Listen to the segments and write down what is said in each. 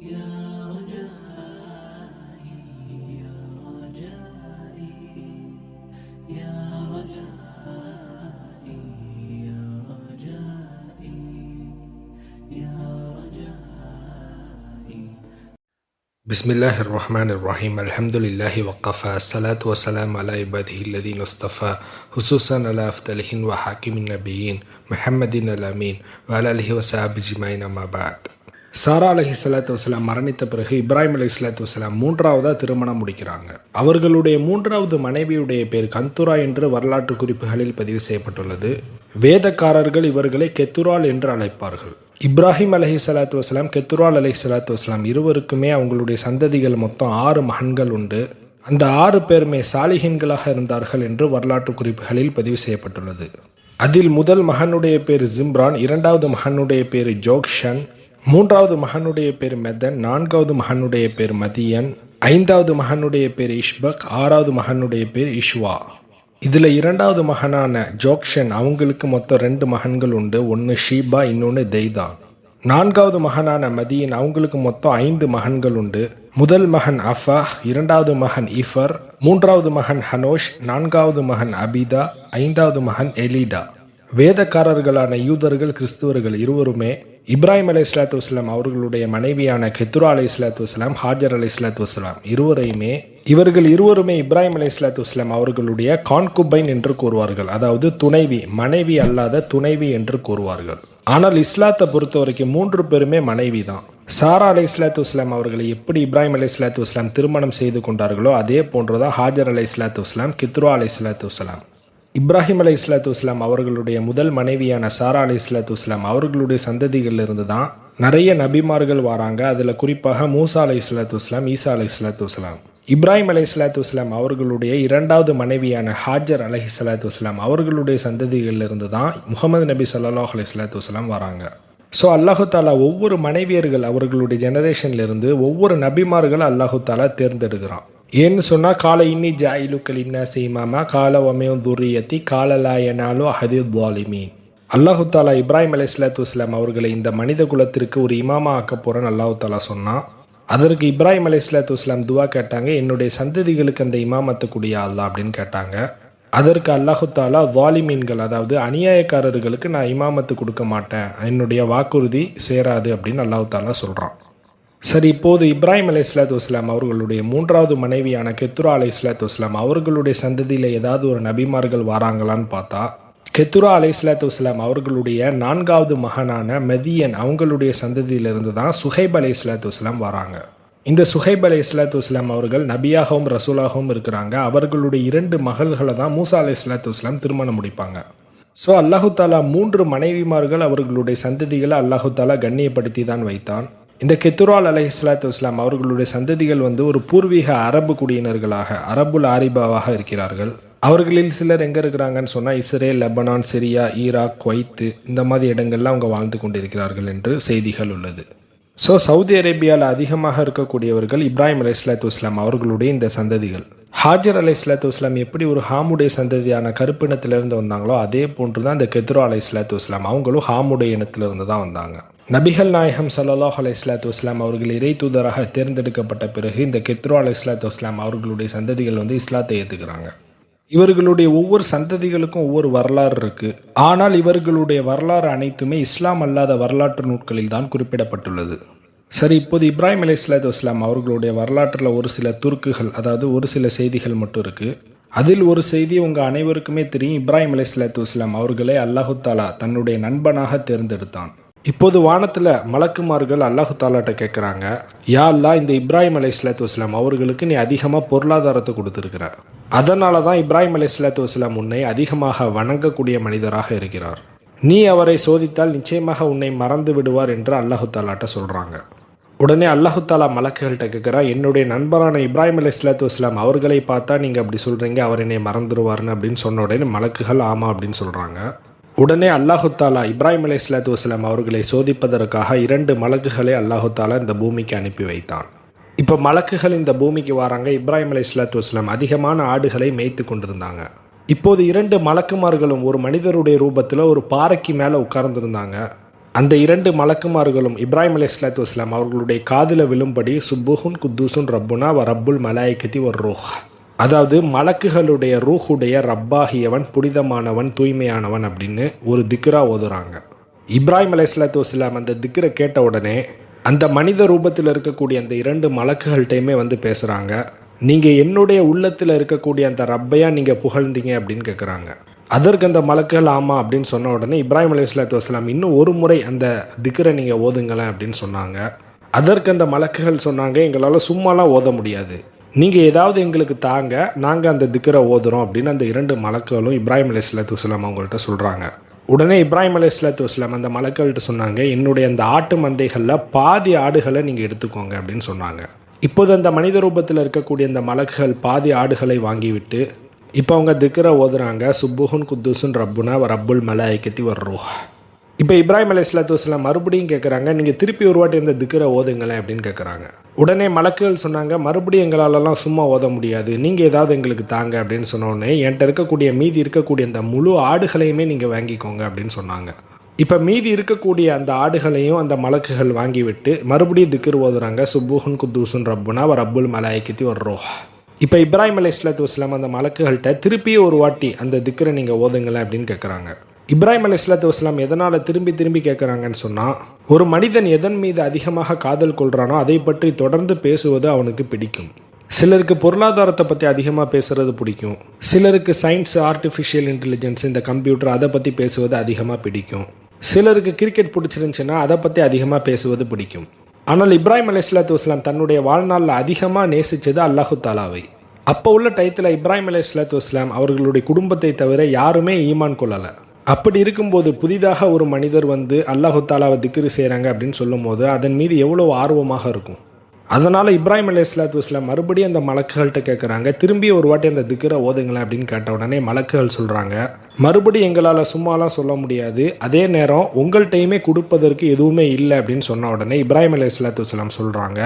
يا رجائي يا رجائي يا رجائي يا رجائي يا رجائي. بسم الله الرحمن الرحيم الحمد لله وقفى الصلاة والسلام على عباده الذين اصطفى خصوصا على أفضلهم وحاكم النبيين محمد الأمين وعلى آله وصحبه أجمعين ما بعد சாரா அலஹி சலாத்து வசலாம் மரணித்த பிறகு இப்ராஹிம் அலி சலாத்து வசலாம் மூன்றாவதாக திருமணம் முடிக்கிறாங்க. அவர்களுடைய மூன்றாவது மனைவியுடைய பேர் கந்துரா என்று வரலாற்று குறிப்புகளில் பதிவு செய்யப்பட்டுள்ளது. வேதக்காரர்கள் இவர்களை கெத்துரால் என்று அழைப்பார்கள். இப்ராஹிம் அலஹி சலாத்து வசலாம் கெத்துரால் அலஹி சலாத்து வசலாம் இருவருக்குமே அவங்களுடைய சந்ததிகள் மொத்தம் ஆறு மகன்கள் உண்டு. அந்த ஆறு பேருமே சாலிஹின்களாக இருந்தார்கள் என்று வரலாற்று குறிப்புகளில் பதிவு செய்யப்பட்டுள்ளது. அதில் முதல் மகனுடைய பேர் ஜிம்ரான் இரண்டாவது மகனுடைய பேர் ஜோக்ஷன் மூன்றாவது மகனுடைய பேர் மெதன் நான்காவது மகனுடைய பேர் மதியன் ஐந்தாவது மகனுடைய பேர் இஷ்பக் ஆறாவது மகனுடைய பேர் இஷ்வா. இதில் இரண்டாவது மகனான ஜோக்ஷன் அவங்களுக்கு மொத்தம் ரெண்டு மகன்கள் உண்டு ஒன்று ஷீபா இன்னொன்று தெய்தான் நான்காவது மகனான மதியன் அவங்களுக்கு மொத்தம் ஐந்து மகன்கள் உண்டு. முதல் மகன் அஃபா இரண்டாவது மகன் இஃபர் மூன்றாவது மகன் ஹனோஷ் நான்காவது மகன் அபிதா ஐந்தாவது மகன் எலிடா. வேதக்காரர்களான யூதர்கள் கிறிஸ்துவர்கள் இருவருமே இப்ராஹிம் அலை இஸ்லாத்து வஸ்லாம் அவர்களுடைய மனைவியான கெத்துரா அலை இஸ்லாத்து வஸ்லாம் ஹாஜர் அலை இஸ்லாத்து வஸ்லாம் இருவரையுமே இவர்கள் இருவருமே இப்ராஹிம் அலை இஸ்லாத்து வஸ்லாம் அவர்களுடைய கான்குபைன் என்று கூறுவார்கள். அதாவது துணைவி மனைவி அல்லாத துணைவி என்று கூறுவார்கள். ஆனால் இஸ்லாத்தை பொறுத்த வரைக்கும் மூன்று பேருமே மனைவி தான். சாரா அலை இஸ்லாத்து வஸ்லாம் அவர்களை எப்படி இப்ராஹிம் அலை இஸ்லாத்து வஸ்லாம் திருமணம் செய்து கொண்டார்களோ அதே போன்றுதான் ஹாஜர் அலை இஸ்லாத்து வஸ்லாம் கித்ரா அலை இஸ்லாத்து வஸ்லாம். இப்ராஹிம் அலை இஸ்லாத்து இஸ்லாம் அவர்களுடைய முதல் மனைவியான சாரா அலை இஸ்லாத்து இஸ்லாம் அவர்களுடைய சந்ததிகளில் இருந்து தான் நிறைய நபிமார்கள் வராங்க. அதில் குறிப்பாக மூசா அலை இஸ்லாத்து இஸ்லாம் ஈசா அலை இஸ்லாத்து இஸ்லாம் இப்ராஹிம் அலை இஸ்லாத்து இஸ்லாம் அவர்களுடைய இரண்டாவது மனைவியான ஹாஜர் அலஹி இஸ்லாத்து இஸ்லாம் அவர்களுடைய சந்ததிகளில் இருந்து தான் முகமது நபி சல்லாஹ் அலி இஸ்லாத்து இஸ்லாம் வராங்க. ஸோ அல்லாஹு தாலா ஒவ்வொரு மனைவியர்கள் அவர்களுடைய ஜெனரேஷன்லேருந்து ஒவ்வொரு நபிமார்கள் அல்லாஹு தாலா தேர்ந்தெடுக்கிறான். ஏன்னு சொன்னால் கால இன்னி ஜாயிலுக்கள் இன்னா செய்மாமா? கால ஒமையும் துரியத்தி காலலாயனாலும் எனாலோ அஹதி அல்லாஹு தாலா இப்ராஹிம் அலி இஸ்லாத்து இஸ்லாம் அவர்களை இந்த மனித குலத்திற்கு ஒரு இமாமா ஆக்க போகிறேன்னு அல்லாஹு தாலா சொன்னான் அதற்கு இப்ராஹிம் அலி இஸ்லாத்து இஸ்லாம் துவா கேட்டாங்க என்னுடைய சந்ததிகளுக்கு அந்த இமாமத்து குடியா அல்லா அப்படின்னு கேட்டாங்க. அதற்கு அல்லாஹு தாலா வாலிமீன்கள் அதாவது அநியாயக்காரர்களுக்கு நான் இமாமத்து கொடுக்க மாட்டேன் என்னுடைய வாக்குறுதி சேராது அப்படின்னு அல்லாஹு தாலா சொல்கிறான் சரி இப்போது இப்ராஹிம் அலி இஸ்லாத்து வஸ்லாம் அவர்களுடைய மூன்றாவது மனைவியான கெத்துரா அலி இஸ்லாத்து வஸ்லாம் அவர்களுடைய சந்ததியில் ஏதாவது ஒரு நபிமார்கள் வராங்களான்னு பார்த்தா கெத்துரா அலி இஸ்லாத்து வஸ்லாம் அவர்களுடைய நான்காவது மகனான மெதியன் அவங்களுடைய சந்ததியிலிருந்து தான் சுஹைப் அலி இஸ்லாத்து வஸ்லாம் வராங்க. இந்த சுஹைப் அலி இஸ்லாத்து வஸ்லாம் அவர்கள் நபியாகவும் ரசூலாகவும் இருக்கிறாங்க. அவர்களுடைய இரண்டு மகள்களை தான் மூசா அலி இஸ்லாத்து வஸ்லாம் திருமணம் முடிப்பாங்க. ஸோ அல்லாஹு தாலா மூன்று மனைவிமார்கள் அவர்களுடைய சந்ததிகளை அல்லாஹு தாலா கண்ணியப்படுத்தி தான் வைத்தான். இந்த கெத்துரால் அலை இஸ்லாத்து இஸ்லாம் அவர்களுடைய சந்ததிகள் வந்து ஒரு பூர்வீக அரபு குடியினர்களாக அரபுல் ஆரிபாவாக இருக்கிறார்கள். அவர்களில் சிலர் எங்கே இருக்கிறாங்கன்னு சொன்னால் Israel Lebanon Syria Iraq Kuwait இந்த மாதிரி இடங்கள்லாம் அவங்க வாழ்ந்து கொண்டிருக்கிறார்கள் என்று செய்திகள் உள்ளது. ஸோ சவுதி அரேபியாவில் அதிகமாக இருக்கக்கூடியவர்கள் இப்ராஹிம் அலை இஸ்லாத்து இஸ்லாம் அவர்களுடைய இந்த சந்ததிகள். ஹாஜர் அலை இஸ்லாத்து இஸ்லாம் எப்படி ஒரு ஹாமுடைய சந்ததியான கருப்பினத்திலிருந்து வந்தாங்களோ அதே போன்று தான் இந்த கெத்ரோ அலை இஸ்லாத்து இஸ்லாம் அவங்களும் ஹாமுடைய இனத்திலிருந்து தான் வந்தாங்க. நபிகள் நாயகம் சல்லாஹ் அலை இஸ்லாத்து வஸ்லாம் அவர்கள் இறை தூதராக தேர்ந்தெடுக்கப்பட்ட பிறகு இந்த கெத்ரோ அலை இஸ்லாத்து வஸ்லாம் அவர்களுடைய சந்ததிகள் வந்து இஸ்லாத்தை ஏற்றுக்கிறாங்க இவர்களுடைய ஒவ்வொரு சந்ததிகளுக்கும் ஒவ்வொரு வரலாறு இருக்குது ஆனால் இவர்களுடைய வரலாறு அனைத்துமே இஸ்லாம் அல்லாத வரலாற்று நூட்களில் தான் குறிப்பிடப்பட்டுள்ளது. சரி இப்போது இப்ராஹிம் அலி இஸ்லாத்து வஸ்லாம் அவர்களுடைய வரலாற்றில் ஒரு சில துருக்குகள் அதாவது ஒரு சில செய்திகள் மட்டும் இருக்குது அதில் ஒரு செய்தி உங்கள் அனைவருக்குமே தெரியும். இப்ராஹிம் அலி இஸ்லாத்து வஸ்லாம் அவர்களை அல்லாஹு தாலா தன்னுடைய நண்பனாக தேர்ந்தெடுத்தான். இப்போது வானத்தில் மலக்குமார்கள் அல்லாஹு தாலாட்ட கேட்குறாங்க யா அல்லா இந்த இப்ராஹிம் அலை இஸ்லாத்து வஸ்லாம் அவர்களுக்கு நீ அதிகமாக பொருளாதாரத்தை கொடுத்துருக்கிற அதனால தான் இப்ராஹிம் அலை இஸ்லாத்து வஸ்லாம் உன்னை அதிகமாக வணங்கக்கூடிய மனிதராக இருக்கிறார். நீ அவரை சோதித்தால் நிச்சயமாக உன்னை மறந்து விடுவார் என்று அல்லாஹு தாலாட்ட சொல்கிறாங்க உடனே அல்லாஹு தாலா மலக்குகள்கிட்ட கேட்குறா என்னுடைய நண்பரான இப்ராஹிம் அலி இஸ்லாத்து வஸ்லாம் அவர்களை பார்த்தா நீங்கள் அப்படி சொல்கிறீங்க அவர் என்னை மறந்துடுவார்னு அப்படின்னு சொன்ன உடனே மலக்குகள் ஆமாம் அப்படின்னு சொல்கிறாங்க உடனே அல்லாஹுத்தாலா இப்ராஹிம் அலி இஸ்லாத்து வஸ்லாம் அவர்களை சோதிப்பதற்காக இரண்டு மலக்குகளை அல்லாஹுத்தாலா இந்த பூமிக்கு அனுப்பி வைத்தான். இப்போ மலக்குகள் இந்த பூமிக்கு வராங்க இப்ராஹிம் அலி இஸ்லாத்து வஸ்லாம் அதிகமான ஆடுகளை மேய்த்து கொண்டிருந்தாங்க. இப்போது இரண்டு மலக்குமார்களும் ஒரு மனிதருடைய ரூபத்தில் ஒரு பாறைக்கு மேலே உட்கார்ந்துருந்தாங்க. அந்த இரண்டு மலக்குமார்களும் இப்ராஹிம் அலி இஸ்லாத்து வஸ்லாம் அவர்களுடைய காதில் விழும்படி சுப்புஹுன் குத்தூசுன் ரப்புனா வ ரப்புல் மலாய்கத்தி ஒரு ரோஹ். அதாவது மலக்குகளுடைய ரூஹுடைய ரப்பாகியவன் புனிதமானவன் தூய்மையானவன் அப்படின்னு ஒரு திக்ரா ஓதுறாங்க. இப்ராஹிம் அலை இஸ்லாத்து வஸ்லாம் அந்த திக்ரை கேட்ட உடனே அந்த மனித ரூபத்தில் இருக்கக்கூடிய அந்த இரண்டு மலக்குகள்கிட்டையுமே வந்து பேசுகிறாங்க நீங்கள் என்னுடைய உள்ளத்தில் இருக்கக்கூடிய அந்த ரப்பையாக நீங்கள் புகழ்ந்தீங்க அப்படின்னு கேட்குறாங்க அதற்கு அந்த மலக்குகள் ஆமாம் அப்படின்னு சொன்ன உடனே இப்ராஹிம் அலி இஸ்லாத்து வஸ்லாம் இன்னும் ஒரு முறை அந்த திக்கரை நீங்கள் ஓதுங்களேன் அப்படின்னு சொன்னாங்க. அதற்கு அந்த மலக்குகள் சொன்னாங்க எங்களால் சும்மாலாம் ஓத முடியாது. நீங்கள் ஏதாவது எங்களுக்கு தாங்க நாங்கள் அந்த திக்கரை ஓதுறோம் அப்படின்னு அந்த இரண்டு மலக்களும் இப்ராஹிம் அலி இஸ்லாத்து வஸ்லாம் அவங்கள்ட்ட சொல்கிறாங்க உடனே இப்ராஹிம் அலி இஸ்லாத்து வஸ்லாம் அந்த மலக்கள்கிட்ட சொன்னாங்க என்னுடைய அந்த ஆட்டு மந்தைகளில் பாதி ஆடுகளை நீங்கள் எடுத்துக்கோங்க அப்படின்னு சொன்னாங்க. இப்போது அந்த மனித ரூபத்தில் இருக்கக்கூடிய அந்த மலக்குகள் பாதி ஆடுகளை வாங்கிவிட்டு இப்போ அவங்க திக்கரை ஓதுறாங்க சுப்புஹுன் குத்துசுன் ரப்புனா ரப்புல் மல ஐக்கத்தி வர்றோம் இப்போ இப்ராஹிம் அலி இஸ்லாத்து வஸ்லாம் மறுபடியும் கேட்குறாங்க நீங்கள் திருப்பி ஒரு வாட்டி இந்த திக்கரை ஓதுங்களேன் அப்படின்னு கேட்குறாங்க உடனே மலக்குகள் சொன்னாங்க மறுபடியும் எங்களாலலாம் சும்மா ஓத முடியாது. நீங்கள் ஏதாவது எங்களுக்கு தாங்க அப்படின்னு சொன்னோடனே என்கிட்ட இருக்கக்கூடிய மீதி இருக்கக்கூடிய அந்த முழு ஆடுகளையுமே நீங்கள் வாங்கிக்கோங்க அப்படின்னு சொன்னாங்க. இப்போ மீதி இருக்கக்கூடிய அந்த ஆடுகளையும் அந்த மலக்குகள் வாங்கிவிட்டு மறுபடியும் திக்கர் ஓதுறாங்க சுப்புஹுன் குத்தூசுன் ரப்புனா ரப்புல் மலாய்க்கத்தி வர்றோம் இப்போ இப்ராஹிம் அலி இஸ்லாத்து வஸ்லாம் அந்த மலக்குகள்கிட்ட திருப்பி ஒரு வாட்டி அந்த திக்கரை நீங்கள் ஓதுங்களேன் அப்படின்னு கேட்குறாங்க இப்ராஹிம் அலி இஸ்லாத்து வஸ்லாம் எதனால் திரும்பி திரும்பி கேட்குறாங்கன்னு சொன்னால் ஒரு மனிதன் எதன் மீது அதிகமாக காதல் கொள்கிறானோ அதை பற்றி தொடர்ந்து பேசுவது அவனுக்கு பிடிக்கும். சிலருக்கு பொருளாதாரத்தை பற்றி அதிகமாக பேசுகிறது பிடிக்கும். சிலருக்கு சயின்ஸ் ஆர்டிஃபிஷியல் இன்டெலிஜென்ஸ் இந்த கம்ப்யூட்டர் அதை பற்றி பேசுவது அதிகமாக பிடிக்கும். சிலருக்கு கிரிக்கெட் பிடிச்சிருந்துச்சுன்னா அதை பற்றி அதிகமாக பேசுவது பிடிக்கும். ஆனால் இப்ராஹிம் அலி இஸ்லாத்து வஸ்லாம் தன்னுடைய வாழ்நாளில் அதிகமாக நேசித்தது அல்லாஹு தாலாவை. அப்போ உள்ள டயத்தில் இப்ராஹிம் அலி இஸ்லாத்து வஸ்லாம் அவர்களுடைய குடும்பத்தை தவிர யாருமே ஈமான் கொள்ளலை. அப்படி இருக்கும்போது புதிதாக ஒரு மனிதர் வந்து அல்லாஹு தாலாவை திக்ரு செய்கிறாங்க அப்படின்னு சொல்லும்போது அதன் மீது எவ்வளோ ஆர்வமாக இருக்கும்? அதனால் இப்ராஹிம் அலி இஸ்லாத்து வஸ்லாம் மறுபடியும் அந்த மலக்குகள்கிட்ட கேட்குறாங்க திரும்பி ஒரு வாட்டி அந்த திக்கரை ஓதுங்களேன் அப்படின்னு கேட்ட உடனே மலக்குகள் சொல்கிறாங்க மறுபடியும் எங்களால் சும்மாலாம் சொல்ல முடியாது. அதே நேரம் உங்கள்கிட்டையுமே கொடுப்பதற்கு எதுவுமே இல்லை அப்படின்னு சொன்ன உடனே இப்ராஹிம் அலி இஸ்லாத்து வஸ்லாம் சொல்கிறாங்க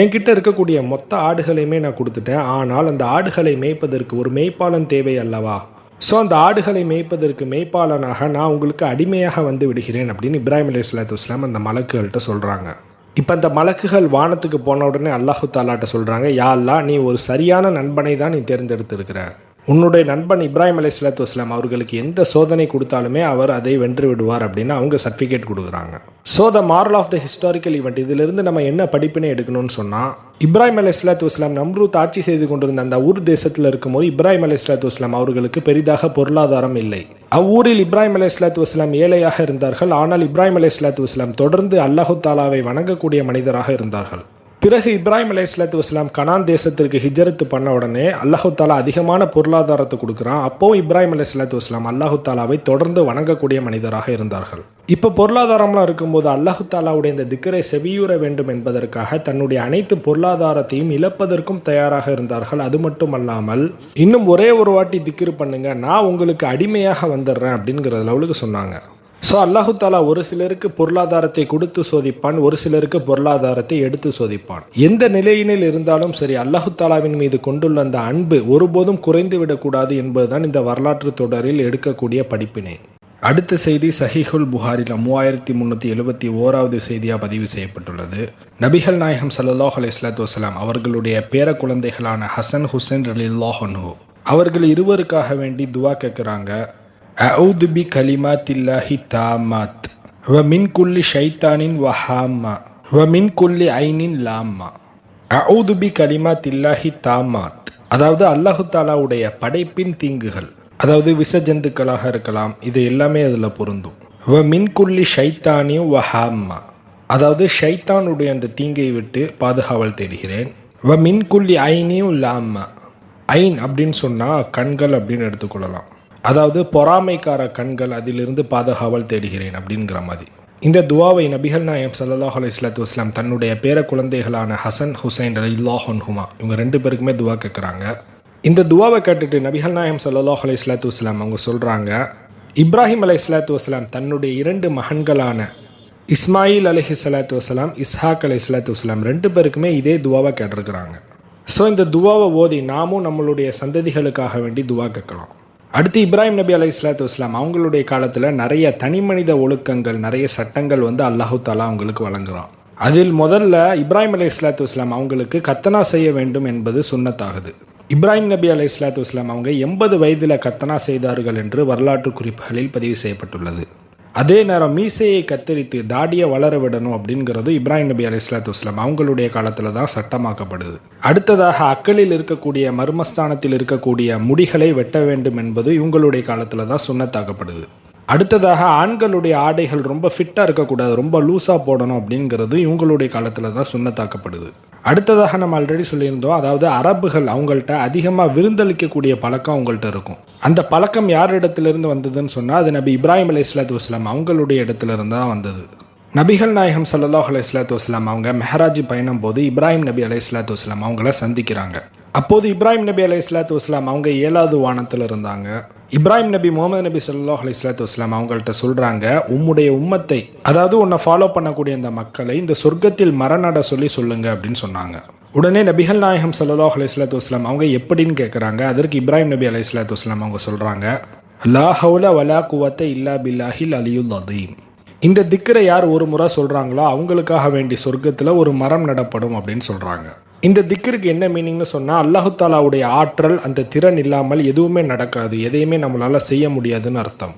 என்கிட்ட இருக்கக்கூடிய மொத்த ஆடுகளையுமே நான் கொடுத்துட்டேன். ஆனால் அந்த ஆடுகளை மேய்ப்பதற்கு ஒரு மேய்ப்பாளன் தேவை அல்லவா? ஸோ அந்த ஆடுகளை மேய்ப்பதற்கு மேய்ப்பாளனாக நான் உங்களுக்கு அடிமையாக வந்து விடுகிறேன் அப்படின்னு இப்ராஹிம் அலி இஸ்லாத்து இஸ்லாம் அந்த மலக்குகள்கிட்ட சொல்கிறாங்க இப்போ அந்த மலக்குகள் வானத்துக்கு போன உடனே அல்லாஹு தாலாட்ட சொல்கிறாங்க யா அல்லா நீ ஒரு சரியான நண்பனை தான் நீ தேர்ந்தெடுத்திருக்கிற. உன்னுடைய நண்பன் இப்ராஹிம் அலி சலாத்து வஸ்லாம் அவர்களுக்கு எந்த சோதனை கொடுத்தாலுமே அவர் அதை வென்று விடுவார் அப்படின்னு அவங்க சர்டிஃபிகேட் கொடுக்குறாங்க. So the moral of the historical event இதிலிருந்து நம்ம என்ன படிப்பினை எடுக்கணும்னு சொன்னால் இப்ராஹிம் அலி இஸ்லாத்து வஸ்லாம் நம்ரூத் ஆட்சி செய்து கொண்டிருந்த அந்த ஊர் தேசத்தில் இருக்கும்போது இப்ராஹிம் அலி இஸ்லாத்து வஸ்லாம் அவர்களுக்கு பெரிதாக பொருளாதாரம் இல்லை. அவ்வூரில் இப்ராஹிம் அலி இஸ்லாத்து வஸ்லாம் ஏழையாக இருந்தார்கள். ஆனால் இப்ராஹிம் அலி இஸ்லாத்து வஸ்லாம் தொடர்ந்து அல்லாஹு தாலாவை வணங்கக்கூடிய மனிதராக இருந்தார்கள். பிறகு இப்ராஹிம் அலி இஸ்லாத்து வஸ்லாம் கனான் தேசத்திற்கு ஹிஜரத்து பண்ண உடனே அல்லாஹு தாலா அதிகமான பொருளாதாரத்தை கொடுக்குறான். அப்போவும் இப்ராஹிம் அலி இஸ்லாத்து வஸ்லாம் அல்லாஹு தாலாவை தொடர்ந்து வணங்கக்கூடிய மனிதராக இருந்தார்கள். இப்போ பொருளாதாரம்லாம் இருக்கும்போது அல்லாஹு தாலாவுடைய இந்த திக்கரை செவியூற வேண்டும் என்பதற்காக தன்னுடைய அனைத்து பொருளாதாரத்தையும் இழப்பதற்கும் தயாராக இருந்தார்கள். அது மட்டும் அல்லாமல் இன்னும் ஒரே ஒரு வாட்டி திக்கிரு பண்ணுங்க. நான் உங்களுக்கு அடிமையாக வந்துடுறேன் அப்படிங்கிற லெவலுக்கு சொன்னாங்க. ஸோ அல்லாஹு தாலா ஒரு சிலருக்கு பொருளாதாரத்தை கொடுத்து சோதிப்பான் ஒரு சிலருக்கு பொருளாதாரத்தை எடுத்து சோதிப்பான். எந்த நிலையினில் இருந்தாலும் சரி அல்லாஹு தாலாவின் மீது கொண்டுள்ள அந்த அன்பு ஒருபோதும் குறைந்து விடக்கூடாது என்பதுதான் இந்த வரலாற்று தொடரில் எடுக்கக்கூடிய படிப்பினை. அடுத்த செய்தி சஹிஹுல் புகாரில் மூவாயிரத்தி முந்நூற்றி எழுபத்தி ஓராவது செய்தியாக பதிவு செய்யப்பட்டுள்ளது. நபிகள் நாயகம் சல்லாஹ் அலி இஸ்லாத்து வசலாம் அவர்களுடைய பேர குழந்தைகளான ஹசன் ஹுசைன் ரலில்லாஹன்ஹு அவர்கள் இருவருக்காக வேண்டி துவா கேட்குறாங்க. அவுது பி கலிமாத்தில்லாஹி தாமாத் வ மின் குல்லி ஷைத்தானின் வஹாமா வ மின் குல்லி ஐனின் லாமா அவுது பி கலிமாத்தில்லாஹி தாமாத் அதாவது அல்லாஹு தாலாவுடைய படைப்பின் தீங்குகள். அதாவது விஷ ஜந்துக்களாக இருக்கலாம். இது எல்லாமே அதில் பொருந்தும். வ மின் குல்லி ஷைத்தானியும் வஹாமா அதாவது ஷைத்தானுடைய அந்த தீங்கை விட்டு பாதுகாவல் தேடுகிறேன். வ மின் குல்லி ஐனியும் லாமா ஐன் அப்படின்னு சொன்னால் கண்கள் அப்படின்னு எடுத்துக்கொள்ளலாம். அதாவது பொறாமைக்கார கண்கள் அதிலிருந்து பாதுகாவல் தேடுகிறேன் அப்படிங்கிற மாதிரி. இந்த துவாவை நபிகள் நாயம் சல்லாஹ் அலி இஸ்லாத்து வஸ்லாம் தன்னுடைய பேர குழந்தைகளான ஹசன் ஹுசைன் அலில்லாஹன் ஹுமா இவங்க ரெண்டு பேருக்குமே துவா கேட்குறாங்க. இந்த துவாவை கேட்டுட்டு நபிகள் நாயம் சல்லாஹ் அலி இஸ்லாத்து வஸ்லாம் அவங்க சொல்கிறாங்க இப்ராஹிம் அலி இஸ்லாத்து வஸ்லாம் தன்னுடைய இரண்டு மகன்களான இஸ்மாயில் அலஹி சலாத்து வஸ்லாம் இஸ்ஹாக் அலி இஸ்லாத்து வஸ்லாம் ரெண்டு பேருக்குமே இதே துவாவை கேட்டிருக்கிறாங்க. ஸோ இந்த துவாவை ஓதி நாமும் நம்மளுடைய சந்ததிகளுக்காக வேண்டி துவா கேட்கலாம். அடுத்து இப்ராஹிம் நபி அலை இஸ்லாத்து இஸ்லாம் அவங்களுடைய காலத்தில் நிறைய தனிமனித ஒழுக்கங்கள் நிறைய சட்டங்கள் வந்து அல்லாஹு தாலா அவங்களுக்கு வழங்குறான். அதில் முதல்ல இப்ராஹிம் அலை இஸ்லாத்து இஸ்லாம் அவங்களுக்கு கத்தனா செய்ய வேண்டும் என்பது சுண்ணத்தாகுது. இப்ராஹிம் நபி அலை இஸ்லாத்து இஸ்லாம் அவங்க எண்பது வயதில் கத்தனா செய்தார்கள் என்று வரலாற்று குறிப்புகளில் பதிவு செய்யப்பட்டுள்ளது. அதே நேரம் மீசையை கத்தரித்து தாடியை வளர விடணும் அப்படிங்கிறது இப்ராஹிம் நபி அலி இஸ்லாத்து வஸ்லாம் அவங்களுடைய காலத்தில் தான் சட்டமாக்கப்படுது. அடுத்ததாக அக்களில் இருக்கக்கூடிய மர்மஸ்தானத்தில் இருக்கக்கூடிய முடிகளை வெட்ட வேண்டும் என்பது இவங்களுடைய காலத்தில் தான் சுண்ணத்தாக்கப்படுது. அடுத்ததாக ஆண்களுடைய ஆடைகள் ரொம்ப ஃபிட்டாக இருக்கக்கூடாது ரொம்ப லூஸாக போடணும் அப்படிங்கிறது இவங்களுடைய காலத்தில் தான் சுண்ணத்தாக்கப்படுது. அடுத்ததாக நம்ம ஆல்ரெடி சொல்லியிருந்தோம் அதாவது அரபுகள் அவங்கள்ட்ட அதிகமாக விருந்தளிக்கக்கூடிய பழக்கம் அவங்கள்ட்ட இருக்கும். அந்த பழக்கம் யார் இடத்துலேருந்து வந்ததுன்னு சொன்னால் அது நபி இப்ராஹிம் அலி இஸ்லாத்து வஸ்லாம் அவங்களுடைய இடத்துல இருந்து தான் வந்தது. நபிகள் நாயகம் சல்லாஹ் அலி இஸ்லாத்து வஸ்லாம் அவங்க மெஹராஜி பயணம் போது இப்ராஹிம் நபி அலி இஸ்லாத்து வஸ்லாம் அவங்கள சந்திக்கிறாங்க. அப்போது இப்ராஹிம் நபி அலி இஸ்லாத்து வஸ்லாம் அவங்க ஏழாவது வானத்தில் இருந்தாங்க இப்ராஹிம் நபி முகமது நபி சொல்லா அலைஹி ஸலாத்து வஸ்லாம் அவங்கள்ட்ட சொல்கிறாங்க உம்முடைய உம்மத்தை அதாவது உன்னை ஃபாலோ பண்ணக்கூடிய இந்த மக்களை இந்த சொர்க்கத்தில் மரணட சொல்லி சொல்லுங்க அப்படின்னு சொன்னாங்க. உடனே நபிகள் நாயகம் ஸல்லல்லாஹு அலைஹி ஸலாத்து வஸ்லாம் அவங்க எப்படின்னு கேட்குறாங்க அதற்கு இப்ராஹிம் நபி அலைஹி ஸலாத்து வஸ்லாம் அவங்க சொல்கிறாங்க லா ஹவுல வலா குவத்தை இல்லா பில்லாஹில் அலியுல் அதீம் இந்த திக்கரை யார் ஒரு முறை சொல்கிறாங்களோ அவங்களுக்காக வேண்டி சொர்க்கத்தில் ஒரு மரம் நடப்படும் அப்படின்னு சொல்கிறாங்க இந்த திக்கருக்கு என்ன மீனிங்னு சொன்னால் அல்லாஹு தாலாவுடைய ஆற்றல் அந்த திறன் இல்லாமல் எதுவுமே நடக்காது. எதையுமே நம்மளால் செய்ய முடியாதுன்னு அர்த்தம்.